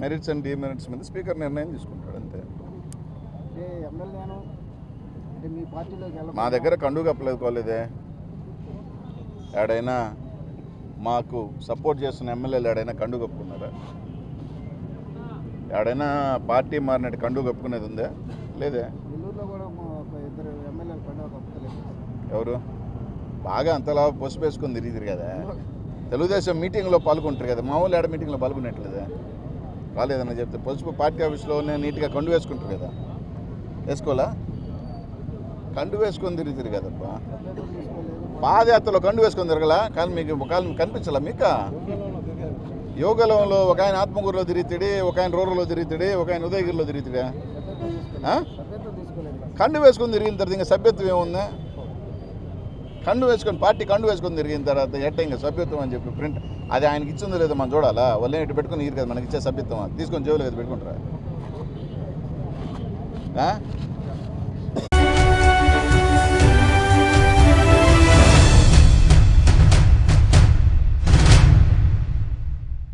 Merits and demerits మీద speaker నిర్ణయం తీసుకుంటాడు అంతే. మీ దగ్గర కండు కప్పలేదుకోలేదే ఏడైనా మాకు సపోర్ట్ చేస్తున్న ఎమ్మెల్యేలు ఏడైనా కండు కప్పుకున్నారా? ఏడైనా పార్టీ మారినట్టు కండు కప్పుకునేది ఉందా? లేదే. ఎవరు? బాగా అంతలా పసుపు వేసుకొని తిరిగిరు కదా. తెలుగుదేశం మీటింగ్లో పాల్గొంటారు కదా. మా వాళ్ళు ఏడ మీటింగ్లో పాల్గొనేట్లేదా? రాలేదన్న చెప్తే పసుపు పార్టీ ఆఫీస్లోనే నీట్గా కండు వేసుకుంటారు కదా. వేసుకోవాలా? కండు వేసుకొని తిరుగుతారు కదప్పా. పాదయాత్రలో కండు వేసుకొని తిరగలా? కానీ మీకు ఒక ఆయన కనిపించాలా మీకు? యోగలంలో ఒక ఆయన ఆత్మకూరులో తిరుగుతాడు ఒక ఆయన రూరల్లో తిరుగుతాడు ఒక ఆయన ఉదయగిరిలో తిరుగుతాడా? కండు వేసుకొని తిరిగిన తర్వాత ఇంకా సభ్యత్వం ఏముందా? కండు వేసుకొని పార్టీ కండు వేసుకొని తిరిగిన తర్వాత ఎట్ట ఇంకా సభ్యత్వం అని చెప్పి ప్రింట్. అది ఆయనకి ఇచ్చిందో లేదో మనం చూడాలా? వాళ్ళే ఇటు పెట్టుకుని ఇరు కదా మనకి ఇచ్చే సభ్యత్వం తీసుకొని జోబులు కదా పెట్టుకుంటారా? ఆ?